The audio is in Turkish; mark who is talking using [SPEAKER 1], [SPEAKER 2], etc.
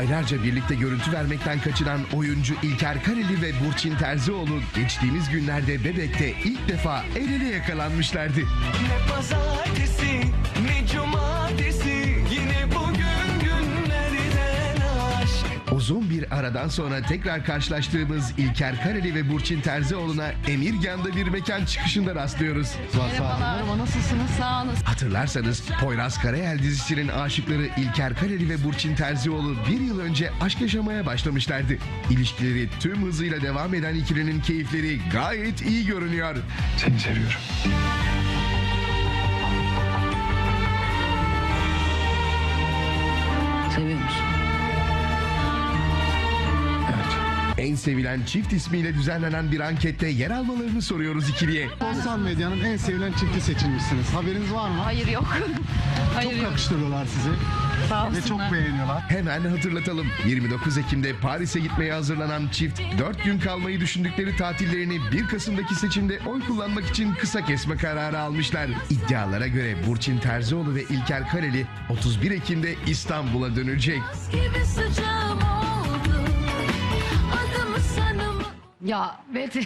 [SPEAKER 1] Aylarca birlikte görüntü vermekten kaçınan oyuncu İlker Kareli ve Burçin Terzioğlu geçtiğimiz günlerde Bebek'te ilk defa el ele yakalanmışlardı.
[SPEAKER 2] Ne pazartesi ne
[SPEAKER 1] Uzun bir aradan sonra tekrar karşılaştığımız İlker Kareli ve Burçin Terzioğlu'na Emirgan'da bir mekan çıkışında rastlıyoruz.
[SPEAKER 3] Merhaba nasılsınız? Sağ olun.
[SPEAKER 1] Hatırlarsanız Poyraz Karayel dizisinin aşıkları İlker Kareli ve Burçin Terzioğlu bir yıl önce aşk yaşamaya başlamışlardı. İlişkileri tüm hızıyla devam eden ikilinin keyifleri gayet iyi görünüyor.
[SPEAKER 4] Seni seviyorum.
[SPEAKER 1] En sevilen çift ismiyle düzenlenen bir ankette yer almalarını soruyoruz ikiliye.
[SPEAKER 5] Sosyal medyanın en sevilen çifti seçilmişsiniz. Haberiniz var mı?
[SPEAKER 3] Hayır yok. Hayır
[SPEAKER 5] Çok
[SPEAKER 3] yok.
[SPEAKER 5] yakıştırıyorlar sizi
[SPEAKER 3] Sağ
[SPEAKER 5] ve çok beğeniyorlar.
[SPEAKER 1] Hemen hatırlatalım. 29 Ekim'de Paris'e gitmeye hazırlanan çift 4 gün kalmayı düşündükleri tatillerini 1 Kasım'daki seçimde oy kullanmak için kısa kesme kararı almışlar. İddialara göre Burçin Terzioğlu ve İlker Kareli 31 Ekim'de İstanbul'a dönecek.
[SPEAKER 6] gibi sıcağım
[SPEAKER 3] Ya Betty